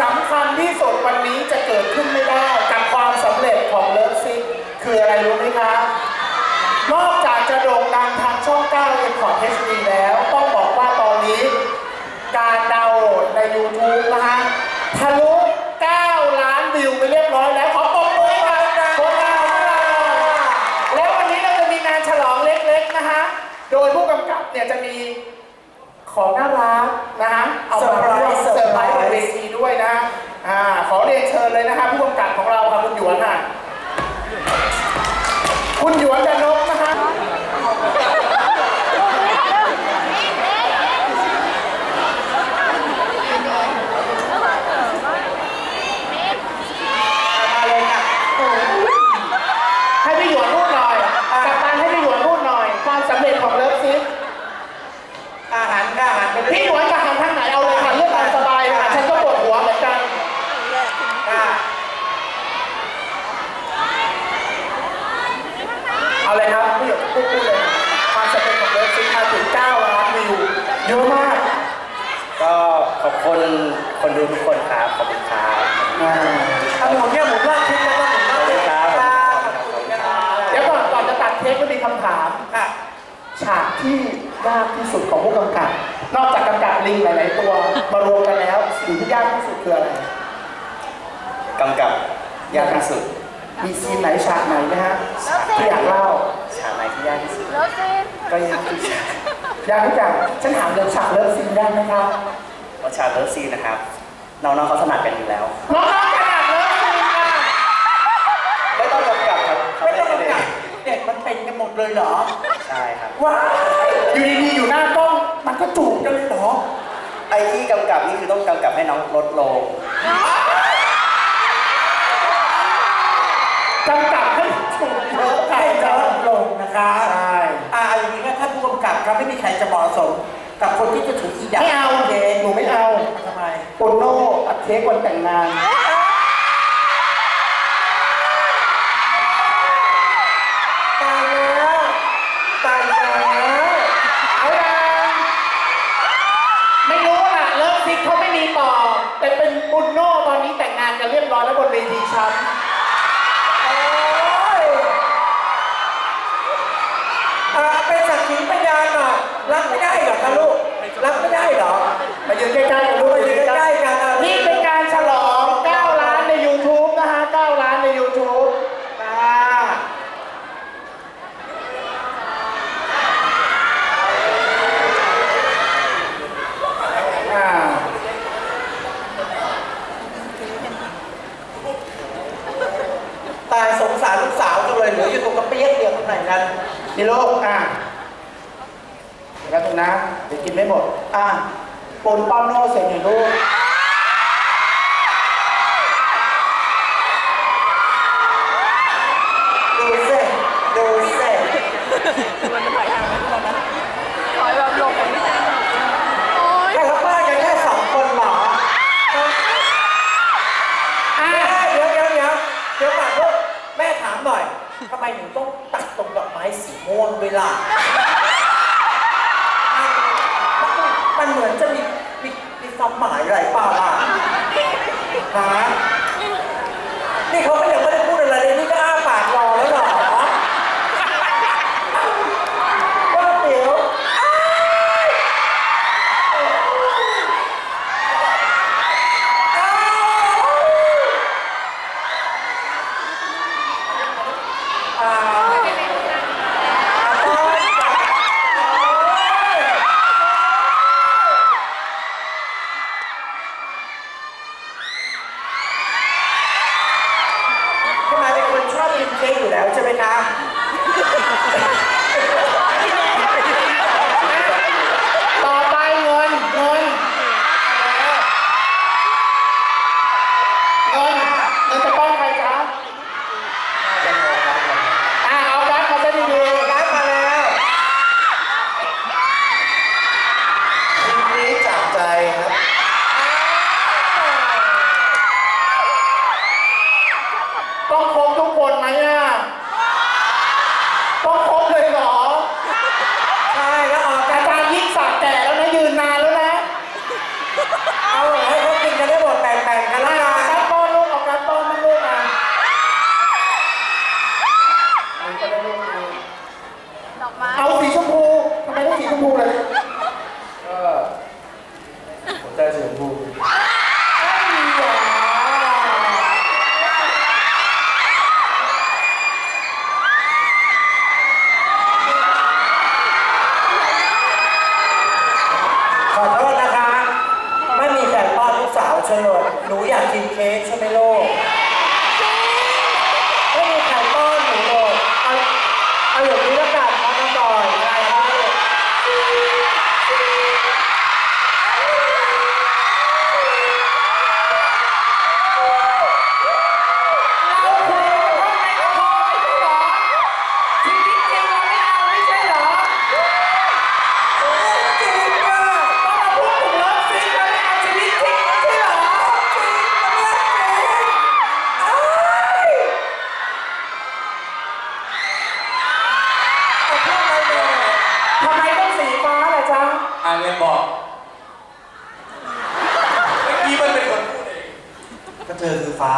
สำคัญที่สุดวันนี้จะเกิดขึ้นไม่ได้กับความสำเร็จของเลิฟซิกคืออะไรรู้ไหมคะนอกจากจะโด่งดังทางช่อง9เอ็นคอร์เอชดีแล้ว ต้องบอกว่าตอนนี้ การดาวน์โหลดใน YouTube นะฮะทะลุ9ล้านวิวไปเรียบร้อยแล้วขอปรบมือให้กับคตรของเราแล้ววันนี้เราจะมีงานฉลองเล็กๆนะฮะโดยผู้กำกับเนี่ยจะมีของน่ารักนะฮะเอามาร่วมเซอร์ไพรส์บนเวที ด้วยนะอ่าขอเรียนเชิญเลยนะฮะผู้กำกับของเราครับคุณหยวนค่ะคุณหยวนจันโนะฮะ มาเลยค่ะให้พี่หยวนพูดหน่อยกับการให้พี่หยวนพูดหน่อย ความสำเร็จของเลิฟซิส อาหารก็อาหารเป็น พี่หยวนจะหันทางไหนเอาเลยค่ะเลือกตามสบายเลยค่ะฉันก็ปวดหัวเหมือนกัน อ่า เอาเลยครับพี่หยวนพูดพูดเลยความสำเร็จของเลิฟซิสมาถึง9ล้านวิวเยอะมาก ก็ขอบ คุณคนดูทุกคนครับขอบคุณครับอ่าเอาหมุนเนี่ยหมุนรอบทิศแล้วก็หมุนรอบทิศครับตาขอบคุณนะครับเดี๋ยวก่อนก่อนจะตัดเทปก็มีคำถามค่ะฉากที่ยากที่สุดของผู้กำกับ นอกจากกำกับลิงหลาย ๆ ตัวมารวมกันแล้วสิ่งที่ยากที่สุดคืออะไรกำกับยากที่สุด มีซีนไหนฉากไหนนะฮะที่อยากเล่าฉากไหนที่ยากที่สุด แล้วสิก็ยากทุกฉากยากทุกอย่างฉันถามเรื่องฉากเลิฟซีนยากไหมครับเพ ราะฉากเลิฟซีนนะครับ น้องๆเขาถนัดกันอยู่แล้ว น้องๆขนาดเลิฟซีนค่ะไม่ต้องกำกับครับไม่ต้องเขากำเล่กับนเด็กมันเป็นกันหมดเลยเหรอ ใช่ครับ ว้ายอยู่ดีๆอยู่หน้ากล้องมันก็จูบกันเลยเหรอ ไอ้ที่กำกับนี่คือต้องกำกับให้น้องลดลง จำกัดให้จูบเยอะค่ะให้จะลดลงนะคะ ใช่ อ่าอย่างนี้ก็ท่านผู้กำกับครับไม่มีใครจะเหมาะสม กับคนที่จะถืออีดาบไม่เอาเองหนูไม่เอาทำไมโปโน่อัดเค้กวันแต่งงานตายแล้วตายแล้วเอาละไม่รู้ล่ะเลิฟซิกเขาไม่มีต่อ แต่เป็นบุญโน่ตอนนี้แต่งงานกันเรียบร้อยแล้วบนเวทีชั้นโอ้ยอ่าเป็นสักขีพยานหน่อยรับไม่ได้ มายืนใกล้ๆกันด้วยมายืนใกล้ๆกันอะนี่เป็นการฉลอง 9 ล้านใน YouTube นะฮะ 9 ล้านใน YouTube นะอ่าตายสงสารลูกสาวจังเลยเหลืออยู่ตรงกระเปี๊ยกเดียวตรงไหนนั้นนี่ลูกอะเดี๋ยวแป๊บนึงนะเดี๋ยวกินไม่หมดอะ ปนป้อนโน่เสร็จหน่อยลูกดูสิดูสิถอยแบบลงแบบนี้โอ๊ย แค่เขาบ้านกันแค่สองคนเหรออะเดี๋ยวเดี๋ยวเดี๋ยวเดี๋ยวก่อนลูกแม่ถามหน่อยทำไมหนูต้องตัดตรงดอกไม้สีม่วงด้วยล่ะมันมันเหมือนจะมีมีมี ความหมายอะไรเปล่าล่ะฮะนี่เขาก็ยังไม่ได้พูดอะไรเลยนี่ก็อ้าปากรอแล้วเหรอว่าเดี๋ยวอ้ายอ้ายอ่าอ่ กินเค้กอยู่แล้วใช่ไหมคะ கூட เธอคือฟ้า